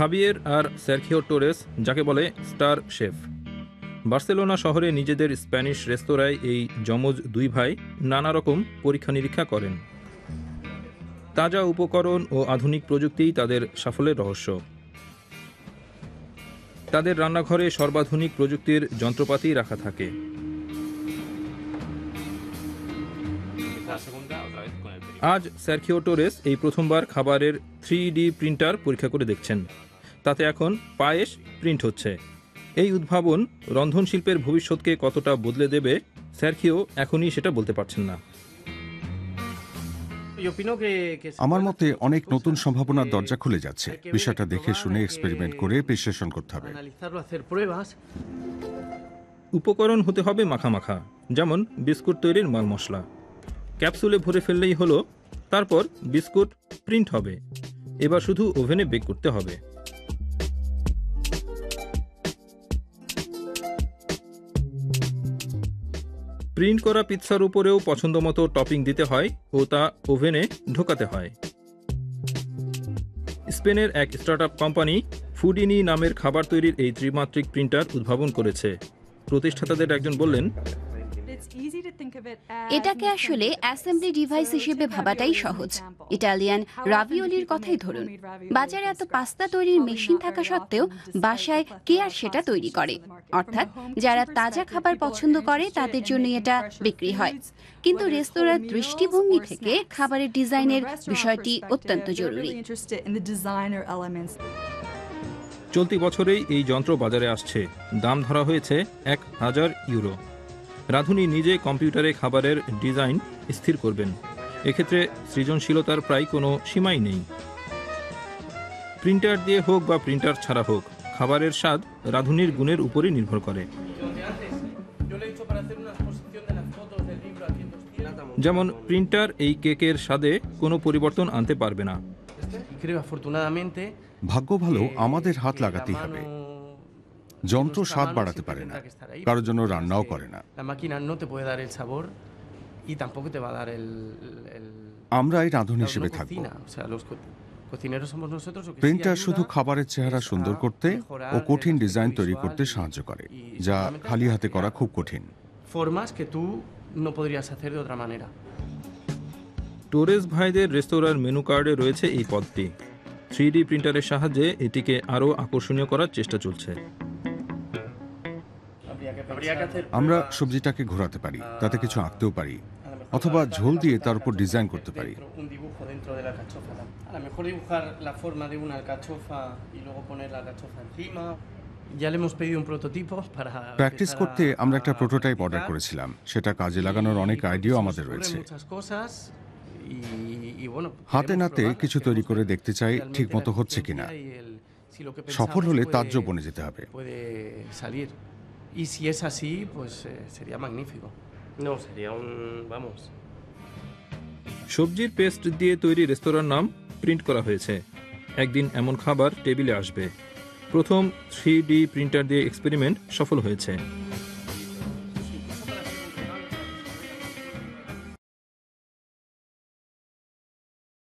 খাবিয়ের আর সার্খিও Torres, যাকে বলে star chef. Barcelona শহরে নিজেদের স্প্যানিশ রেস্তোরাঁয় এই যমজ দুই ভাই নানা রকম পরীক্ষা নিরীক্ষা করেন। তাজা উপকরণ ও আধুনিক প্রযুক্তিই তাদের সাফল্যের রহস্য। তাদের রান্নাঘরে সর্বাধুনিক প্রযুক্তির যন্ত্রপাতি রাখা থাকে। আজ স্যারখিও টোরেস এই প্রথমবার খাবারের থ্রি ডি প্রিন্টার পরীক্ষা করে দেখছেন। তাতে এখন পায়েস প্রিন্ট হচ্ছে। এই উদ্ভাবন রন্ধন শিল্পের ভবিষ্যৎকে কতটা বদলে দেবে স্যারখিও এখনই সেটা বলতে পারছেন না। আমার মতে অনেক নতুন সম্ভাবনার দরজা খুলে যাচ্ছে। বিষয়টা দেখে শুনে এক্সপেরিমেন্ট করে বিশ্লেষণ করতে হবে। উপকরণ হতে হবে মাখা মাখা যেমন বিস্কুট তৈরির মাল মশলা। ক্যাপসুলে ভরে ফেললেই হলো তারপর বিস্কুট প্রিন্ট হবে। এবার শুধু ওভেনে বেক করতে হবে। প্রিন্ট করা পিৎসার উপরেও পছন্দমতো টপিং দিতে হয় ও তা ওভেনে ঢোকাতে হয়। স্পেনের এক স্টার্টআপ কোম্পানি ফুডিনি নামের খাবার তৈরির এই ত্রিমাত্রিক প্রিন্টার উদ্ভাবন করেছে। প্রতিষ্ঠাতাদের একজন বললেন এটাকে আসলে অ্যাসেম্বলি ডিভাইস হিসেবে ভাবাটাই সহজ। ইটালিয়ান রাভিওলির কথাই ধরুন। বাজারে এত পাস্তা তৈরির মেশিন থাকা সত্ত্বেও বাসায় কে আর সেটা তৈরি করে? অর্থাৎ যারা তাজা খাবার পছন্দ করে, তাদের জন্য এটা বিক্রি হয়। কিন্তু রেস্তোরাঁর দৃষ্টিভঙ্গি থেকে খাবারের ডিজাইনের বিষয়টি অত্যন্ত জরুরি। চলতি বছরেই এই যন্ত্র বাজারে আসছে। দাম ধরা হয়েছে এক হাজার ইউরো। রাঁধুনি নিজে কম্পিউটারে খাবারের ডিজাইন স্থির করবেন। এক্ষেত্রে সৃজনশীলতার প্রায় কোনো সীমাই নেই। প্রিন্টার দিয়ে হোক বা প্রিন্টার ছাড়া হোক খাবারের স্বাদ রাঁধুনির গুণের উপরই নির্ভর করে। যেমন প্রিন্টার এই কেকের স্বাদে কোনো পরিবর্তন আনতে পারবে না। ভাগ্য ভালো আমাদের হাত লাগাতেই হবে। যন্ত্র স্বাদ বাড়াতে পারে না কারোর জন্য রান্নাও করে না। আমরা এই রাঁধুন হিসেবে থাকব প্রিন্টার শুধু খাবারের চেহারা সুন্দর করতে ও কঠিন ডিজাইন তৈরি করতে সাহায্য করে যা খালি হাতে করা খুব কঠিন। টোরেস ভাইদের রেস্তোরাঁর মেনু কার্ডে রয়েছে এই পদটি। থ্রি প্রিন্টারের সাহায্যে এটিকে আরও আকর্ষণীয় করার চেষ্টা চলছে। আমরা সবজিটাকে ঘোরাতে পারি তাতে কিছু আঁকতেও পারি অথবা ঝোল দিয়ে তার উপর ডিজাইন করতে পারি। প্র্যাকটিস করতে আমরা একটা প্রোটোটাইপ অর্ডার করেছিলাম সেটা কাজে লাগানোর অনেক আইডিয়া আমাদের রয়েছে। হাতে নাতে কিছু তৈরি করে দেখতে চাই ঠিক মতো হচ্ছে কিনা। সফল হলে তার বনে যেতে হবে। Y si es así, pues eh, sería magnífico. No, sería un. Vamos. সবজির পেস্ট দিয়ে তৈরি রেস্তোরাঁর নাম প্রিন্ট করা হয়েছে একদিন এমন খাবার টেবিলে আসবে প্রথম থ্রি ডি প্রিন্টার দিয়ে এক্সপেরিমেন্ট সফল হয়েছে